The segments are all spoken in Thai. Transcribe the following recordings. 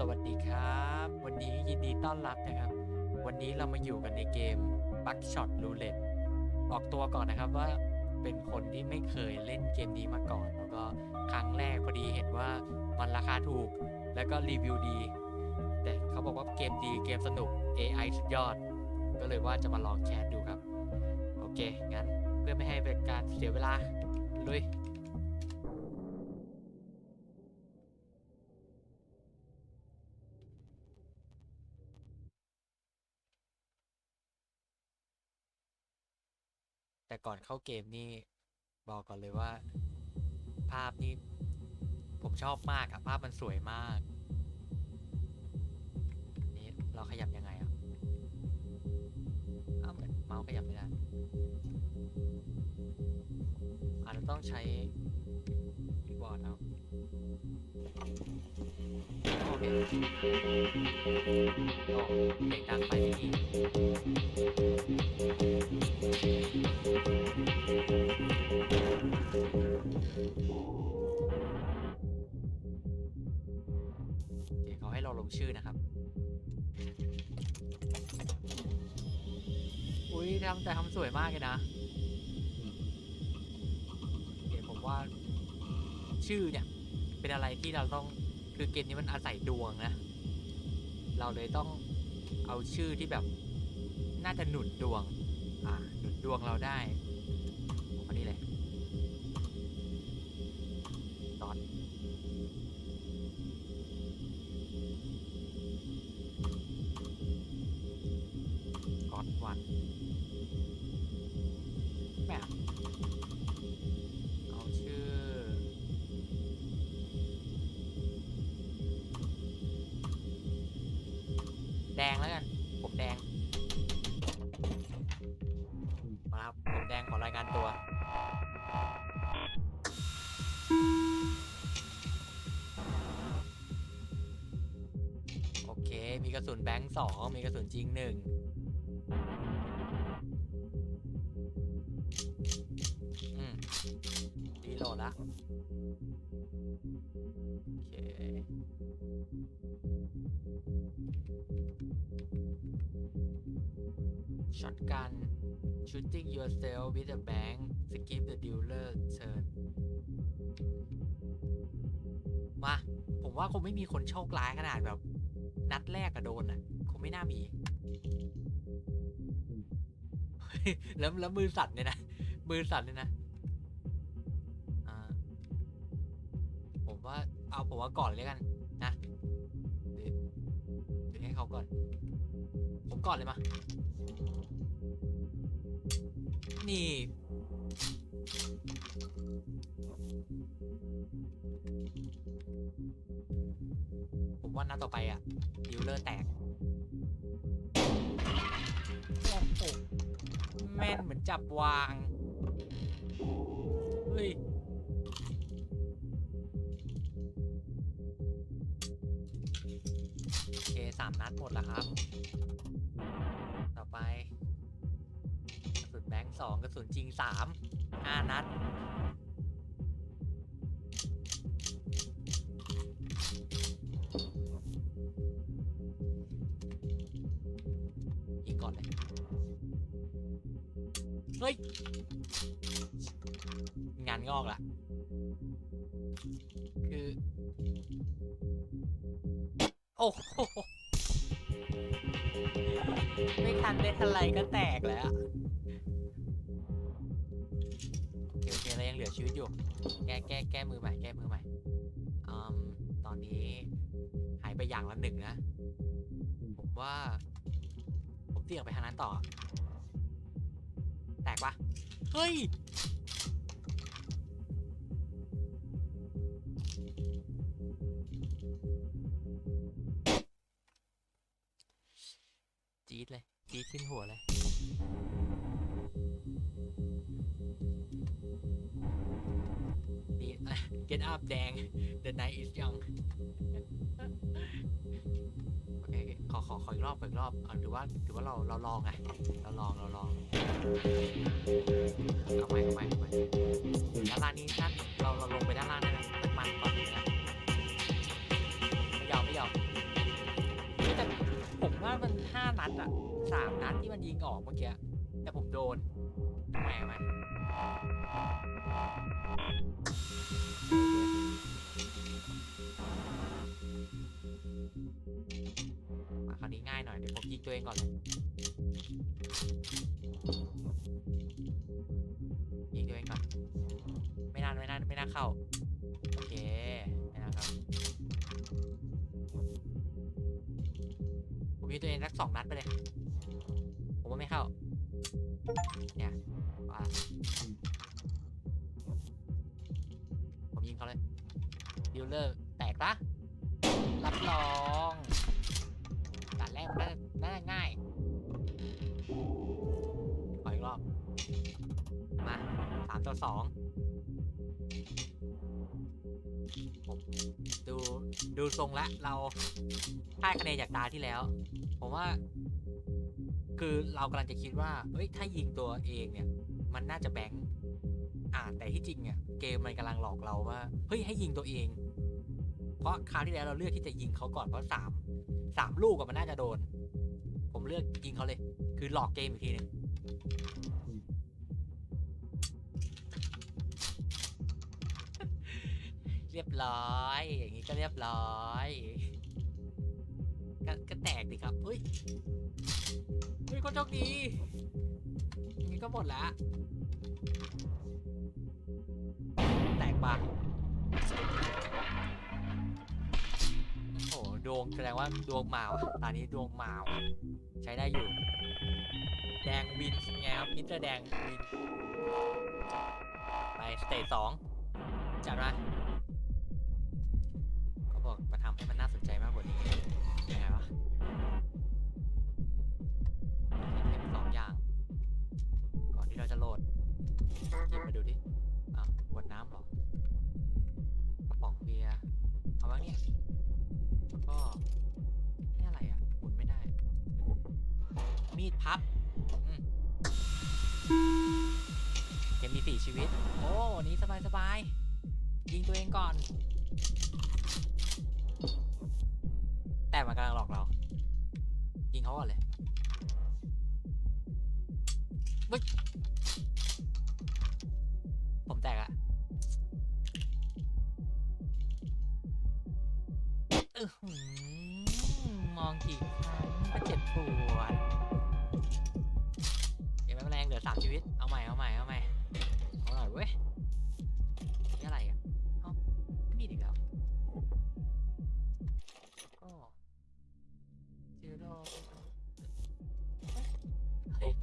สวัสดีครับ วันนี้ยินดีต้อนรับนะครับ วันนี้เรามาอยู่กันในเกม Buckshot Roulette ออกตัวก่อนนะครับว่าเป็นคนที่ไม่เคยเล่นเกมนี้มาก่อน แล้วก็ครั้งแรกพอดีเห็นว่ามันราคาถูก แล้วก็รีวิวดี แต่เขาบอกว่าเกมดีเกมสนุก AI สุดยอด ก็เลยว่าจะมาลองแคสดูครับ โอเค งั้นเพื่อไม่ให้เป็นการเสียเวลาลุย ก่อนเข้าเกมนี่ บอกก่อนเลยว่า ภาพนี่ผมชอบมากอะภาพมันสวยมาก นี่เราขยับยังไงอะอ้าวเหมือนเมาส์ขยับไม่ได้อาจจะต้องใช้คีย์บอร์ดเอาโอเคโอ้เพลงดังไปไม่ดี ทำแต่ทำสวยมากเลยนะโอเคผมว่า ชื่อเนี่ย เป็นอะไรที่เราต้องคือเกมนี้มันอาศัยดวงนะ เราเลยต้องเอาชื่อที่แบบ น่าจะหนุนดวง อ่า หนุนดวงเราได้ แบงค์สองมีกระสุนจริงหนึ่งอืมรีโหลดละโอเคช็อตกัน shooting yourself with a bang skip the dealer turn มา ผมว่าคงไม่มีคนโชคร้ายขนาดแบบ นัดแรกอะโดนอะคงไม่น่ามี แล้วแล้วมือสั่นเนี่ยนะ มือสั่นเนี่ยนะผมว่าเอาผมว่าก่อนเลยกัน นะหรือหรือให้เขาก่อน ผมก่อนเลยมา นี่ ว่านัดต่อไปอะดิวเลอร์แตกโอ้โหแม่นเหมือนจับวาง เฮ้ย โอเคสามนัดหมดแล้วครับ ต่อไป กระสุนแบงค์สองกระสุนจริงสามห้านัด เฮ้ย งานงอกละคือ โอ้โหไม่ทันได้ทันไรก็แตกแล้วโอเคโอเคเรายังเหลือชีวิตอยู่ แก้แก้แก้มือใหม่ แก้มือใหม่อืมตอนนี้หายไปอย่างละหนึ่งนะ ผมว่า ผมเสี่ยงไปทางนั้นต่อ แตกปะเฮ้ย จี๊ดเลย จี๊ดขึ้นหัวเลย นี่ get up แดง the night is young โอเคขอขอขออีกรอบขออีกรอบอะหรือว่าหรือว่าเราเราลองไงเราลองเราลองเอาใหม่เอาใหม่เอาใหม่ด้านล่างนี้ถ้าเราเราลงไปด้านล่างได้นะมันมันก่อนเลยนะไม่ยอมไม่ยอมว่ามันห้านัดอะสามนัดที่มันยิงออกเมื่อกี้ แต่ผมโดนทำไมทำไมมาคราวนี้ง่ายหน่อยเดี๋ยวผมยิงตัวเองก่อนเลยยิงตัวเองก่อน ไม่น่าไม่น่าไม่น่าเข้า โอเคไม่น่าเข้าผมยิงตัวเองสักสองนัดไปเลย ผมว่าไม่เข้า เนี่ยว่าผมยิงเขาเลยดิวเลอร์แตกปะรับรองด่านแรกน่าน่าจะง่ายขออีกรอบ มาสามต่อสองผมดูดูทรงละเราได้คะแนนจากตาที่แล้ว ผมว่า คือเรากำลังจะคิดว่าเฮ้ยถ้ายิงตัวเองเนี่ย มันน่าจะแบงค์อ่าแต่ที่จริงเนี่ยเกมมันกำลังหลอกเราว่าเฮ้ยให้ยิงตัวเอง เพราะคราวที่แล้วเราเลือกที่จะยิงเขาก่อนเพราะสามสามลูกกับมันน่าจะโดน ผมเลือกยิงเขาเลย คือหลอกเกมอีกทีหนึ่งเรียบร้อย อย่างนี้ก็เรียบร้อย ก็ก็แตกดิครับเฮ้ย เฮ้ยคนโชคดีอย่างนี้ก็หมดละแตกปะโอ้โหดวงแสดงว่าดวงมาวะตอนนี้ดวงมาวใช้ได้อยู่ แดงวินไงครับมิสเตอร์แดงวินไปสเตจสองจัดมา หยิบมาดูดิอ้าวขวดน้ำเหรอกระป๋องเบียร์เอาไว้เนี่ยแล้วก็นี่อะไรอะหมุนไม่ได้ มีดพับอืมเกมมีสี่ชีวิต โอ้นี้สบายสบายยิงตัวเองก่อน แต่มันกำลังหลอกเรา ยิงเขาก่อนเลยเฮ้ย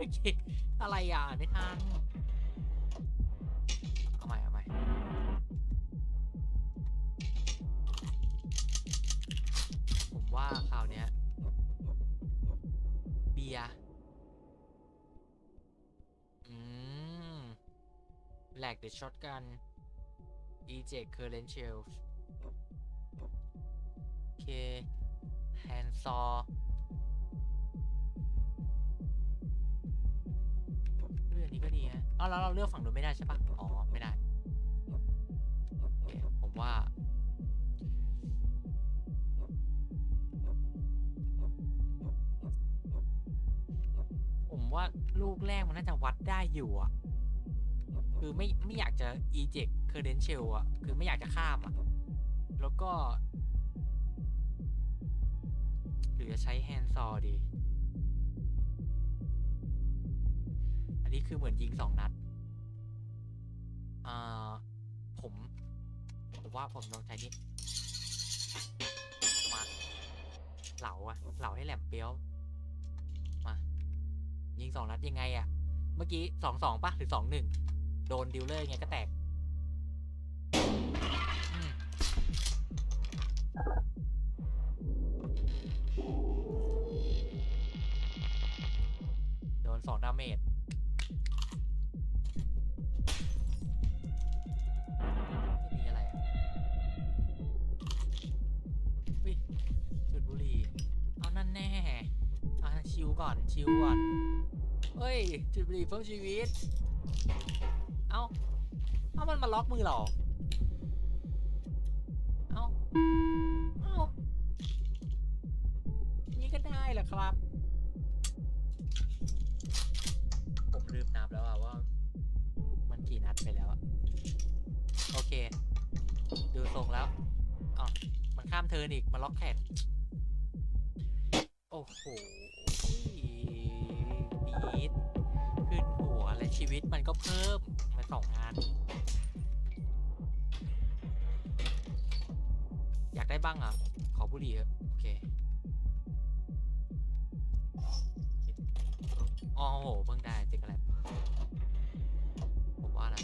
อกี้อะไรอะอ่านไม่ทันเอาใหม่เอาใหม่ผมว่าคราวเนี้ยเบียร์อืมแหลก the shotgun eject current shells โอเค hand saw อ๋อแล้วเราเลือกฝั่งนู้นไม่ได้ใช่ปะอ๋อ ไม่ได้โอเคผมว่า ผมว่าลูกแรกมันน่าจะวัดได้อยู่อะ คือไม่ไม่อยากจะ eject credential อะ คือไม่อยากจะข้ามอะ แล้วก็ หรือจะใช้ hand saw ดีอัน นี้คือเหมือนยิงสองนัดอ่าผมผมว่าผมลองใช้นี่มาเหลาอะเหลาให้แหลมเปี้ยว มา ยิงสองนัดยังไงอะเมื่อกี้สองสองปะหรือสองหนึ่งโดนดิวเลอร์ไงก็แตกโดนสองดาเมจ ก่อนชิวก่อนเฮ้ยจุดบุหรี่เพิ่มชีวิต เอ้า เอ้ามันมาล็อกมือเหรอเอ้า เอ้า นี่ก็ได้เหรอครับ ผมลืมนับแล้วอะว่า มันกี่นัดไปแล้วอะโอเค ดูทรงแล้วอ๋อมันข้ามเทิร์นอีก มันล็อกแขนโอ้โหีดขึ้นหัวและชีวิตมันก็เพิ่มมาสองงาน อยากได้บ้างอะ ขอบุหรี่เถอะโอเคอ๋อโหเพิ่งได้ติ๊กอะไรผมว่าอะไร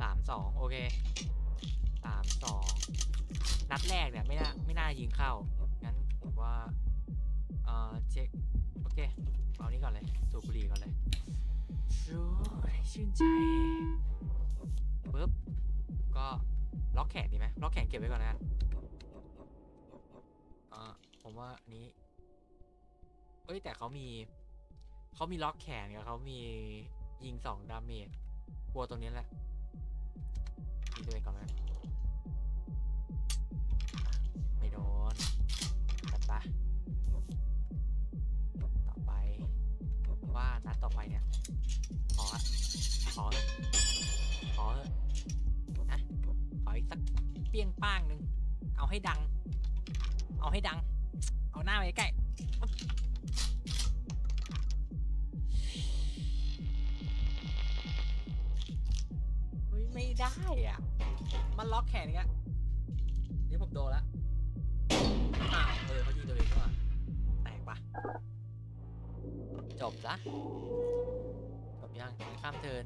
สามสองโอเคสามสองนัดแรกเนี่ยไม่น่าไม่น่ายิงเข้างั้นผมว่าเอ่อเช็ค เค เอานี้ก่อนเลย สูบบุหรี่ก่อนเลยชูชื่นใจปึ๊บ ก็ล็อกแขนดีไหมล็อกแขนเก็บไว้ก่อนนะอ่าผมว่านี้ เอ้ยแต่เขามี เขามีล็อกแขนกับเขามียิงสองดาเมจกลัวตรงนี้แหละยิงตัวเองก่อนแล้วกันไม่โดนตัดไป ว่านัดต่อไปเนี่ย ขอ ขอ ขอเถอะนะขออีกสักเปี้ยงป้างหนึ่ง เอาให้ดัง เอาให้ดัง เอาหน้าไปใกล้เฮ้ยไม่ได้อะ มันล็อกแขนอย่างเงี้ยนี่ผมโดนละอ้าวเออเขายิงตัวเองด้วยแตกปะ จบซะจบยังข้ามเทิน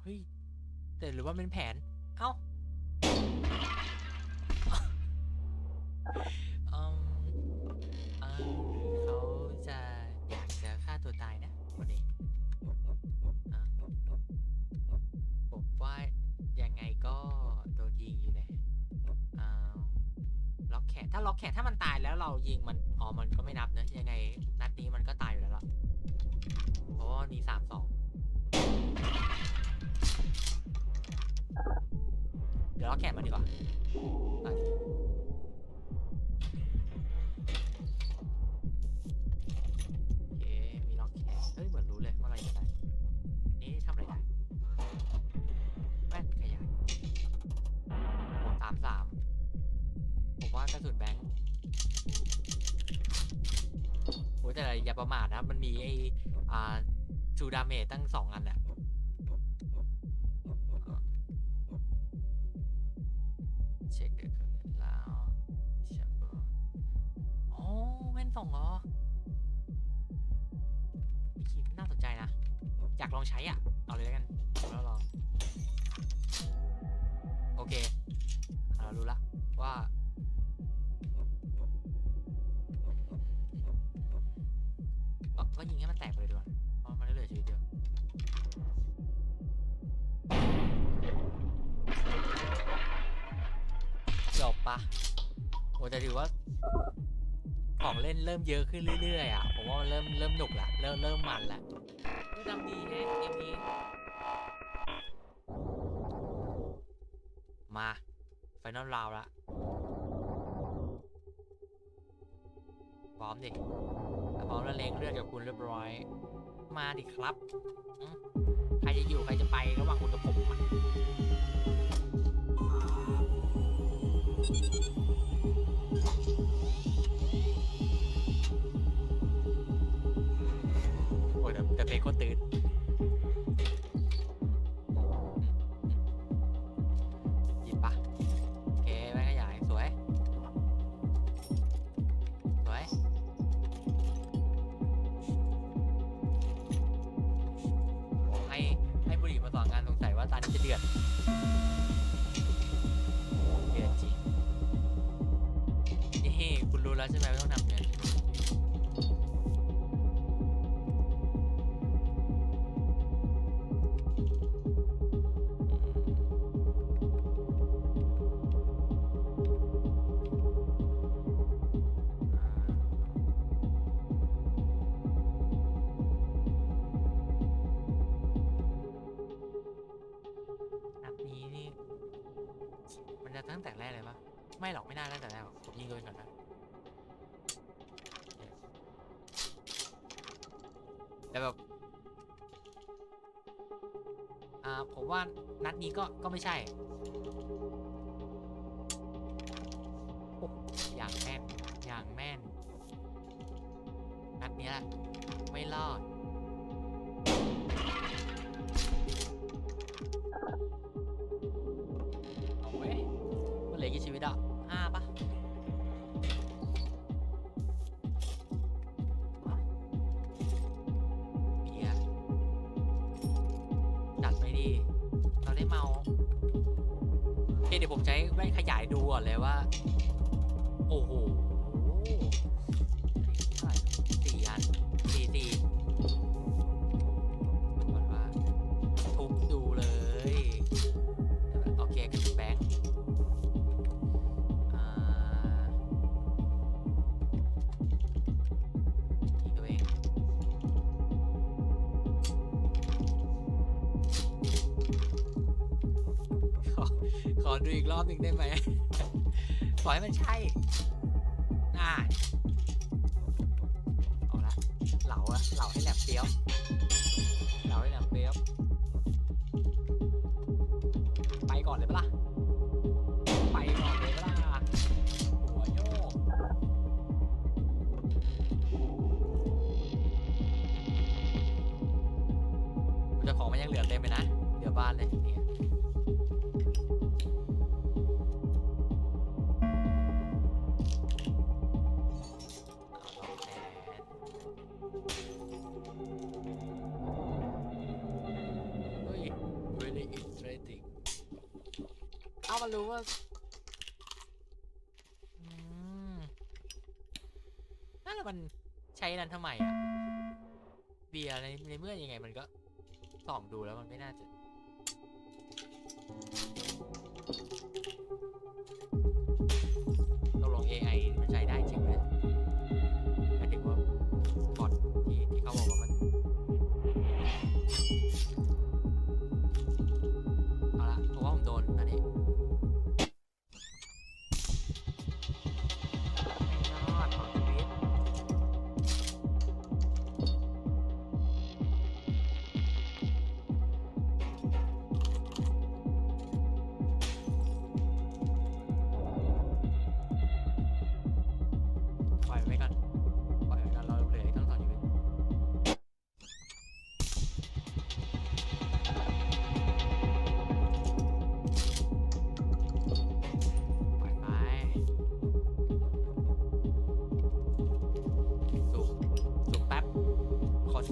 เฮ้ยแต่หรือว่าเป็นแผน เอ้า เรายิงมันอ๋อมันก็ไม่นับนะยังไง นัดนี้มันก็ตายอยู่แล้วล่ะเพราะว่ามันมีสามสองเดี๋ยวเราแข่งมันดีกว่า โอ้แต่อย่าประมาทนะมันมีไอ้อ่าชูดาเมจตั้งสองอันอะเช็คเดือดแล้วเชฟเบอร์โอ้แว่นส่องเหรอวิธีน่าสนใจนะ อยากลองใช้อะ เอาเลยแล้วกันแล้วลอง โอเค เรารู้ละว่า แตกไปเลยดีกว่าเพราะมันก็เหลือชีวิตเดียวจบปะโอ้แต่ถือว่า ของเล่นเริ่มเยอะขึ้นเรื่อยๆอะผมว่ามันเริ่มเริ่มหนุกละเริ่มเริ่มมันละก็ทำดีแฮะเกมนี้ มาไฟนอลราวละพร้อมดิถ้าพร้อมและเลงเลือดกับคุณเรียบร้อย มาดิครับ ใครจะอยู่ใครจะไประหว่างคุณกับผมอะ ไม่หรอกไม่น่าตั้งแต่แรกหรอกผมยิงตัวเองก่อนนะแต่แบบอ่าผมว่านัดนี้ก็ก็ไม่ใช่โอ้อย่างแม่นอย่างแม่นนัดเนี้ยแหละไม่รอด อนเลยว่า โอ้โหสี่อันสี่สี่ดูก่อนว่าทุบดูเลย โอเคกระจุกแบงค์อ่านี่ตัวเองขอขอดูอีกรอบหนึ่งได้ไหม ขอให้มันใช่น่าเอาละเหลาอะเหลาให้แหลมเปี้ยว มันรู้ว่าอืมนั่นแหละมันใช้นั้นทำไมอะ เบียร์ในในเมื่อยังไงมันก็ส่องดูแล้วมันไม่น่าจะ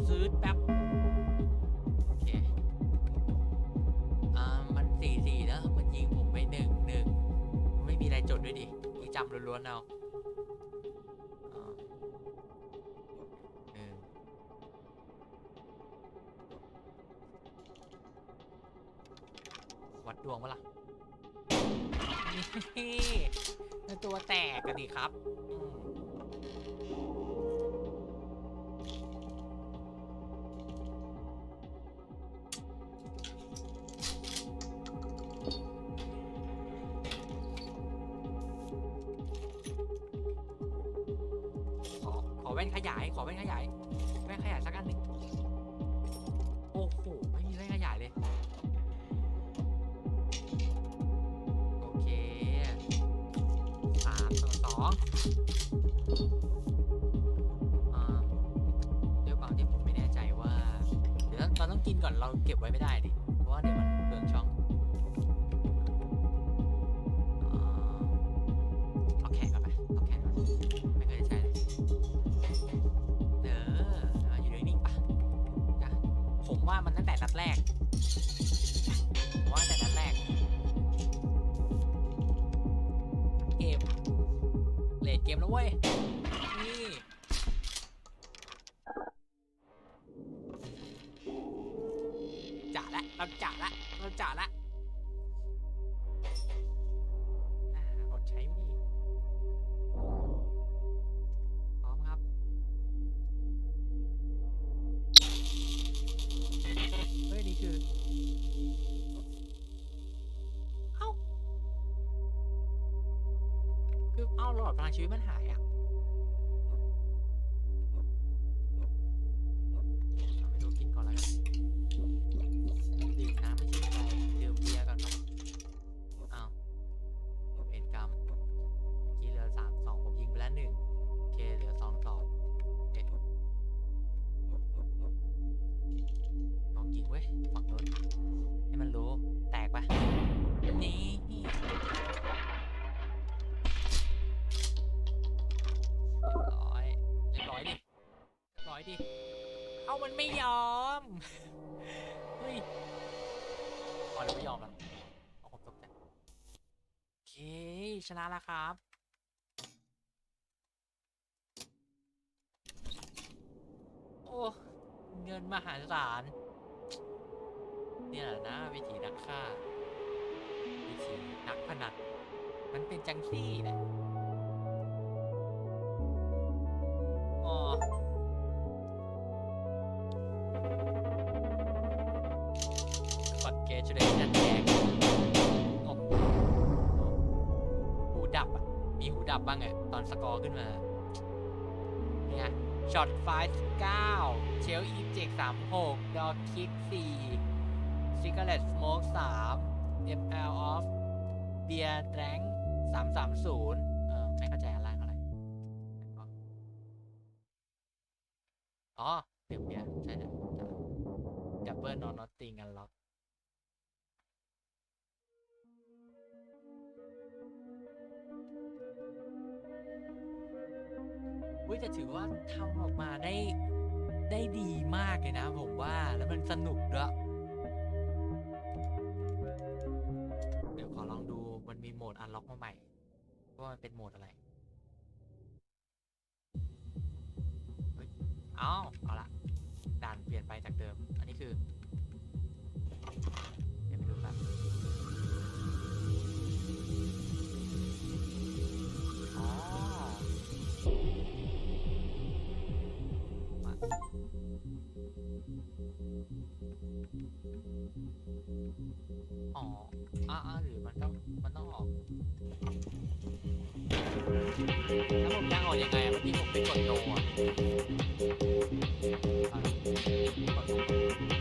ซื้อแป๊บ โอเคอ่ามันสี่สี่นะ มันยิงผมไปหนึ่งหนึ่งไม่มีอะไรจดด้วยดินี่จำล้วนๆเอาอ่าหนึ่งวัดดวงปะล่ะนี่ตัวแตกกันดีครับ อสองอ่าด้วยความที่ผมไม่แน่ใจว่า เดี๋ยวเราต้องกินก่อนเราเก็บไว้ไม่ได้ดิ เพราะว่าเดี๋ยวมันเปลืองช่อง ลอดพลังชีวิตมันหา มันไม่ยอม เฮ้ยอ๋อเราไม่ยอมแล้วอ๋อผมตกใจโอเค ชนะแล้วครับ โอ้ เงินมหาศาล เนี่ยแหละนะ วิธีนักฆ่า วิธีนักพนันมันเป็นจังซี่แหละ congratulations แดงโอ้หูดับอะ มีหูดับบ้างไงตอนสกอร์ขึ้นมา เนี่ยช็อตไฟเก้าเชลอีเจกสามหกดอกคิกสี่ซิกเลตสโมกสาม ML of เบียร์แรงสามสามศูนย์เออไม่เข้าใจอะไรเท่าไหร่อ๋อเบียร์เบียร์ใช่ใช่ดับเบิลนอนนอตติงกันล็อก แต่ถือว่าทำออกมาได้ได้ดีมากเลยนะผมว่าแล้วมันสนุกด้วยเดี๋ยวขอลองดูมันมีโหมดอันล็อกมาใหม่ว่ามันเป็นโหมดอะไรเอ้าเอาละด่านเปลี่ยนไปจากเดิม อันนี้คือ อ๋ออ่าหรือมันต้อง มันต้องออก แล้วผมจะออกยังไงอะเมื่อกี้ผมไปกดโนอะอะกดโน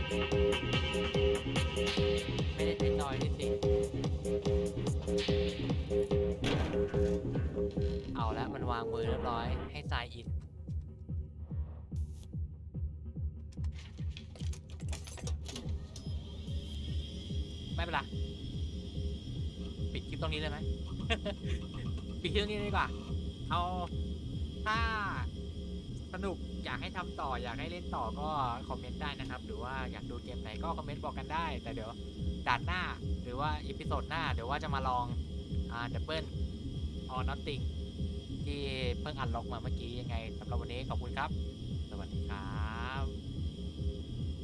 เอาถ้าสนุกอยากให้ทำต่ออยากให้เล่นต่อก็คอมเมนต์ได้นะครับ หรือว่าอยากดูเกมไหนก็คอมเมนต์บอกกันได้ แต่เดี๋ยวด่านหน้าหรือว่าอีพิโซดหน้าเดี๋ยวว่าจะมาลองอ่าดับเบิลออนนอตติงที่เพิ่งอันล็อกมาเมื่อกี้ยังไงสำหรับวันนี้ขอบคุณครับ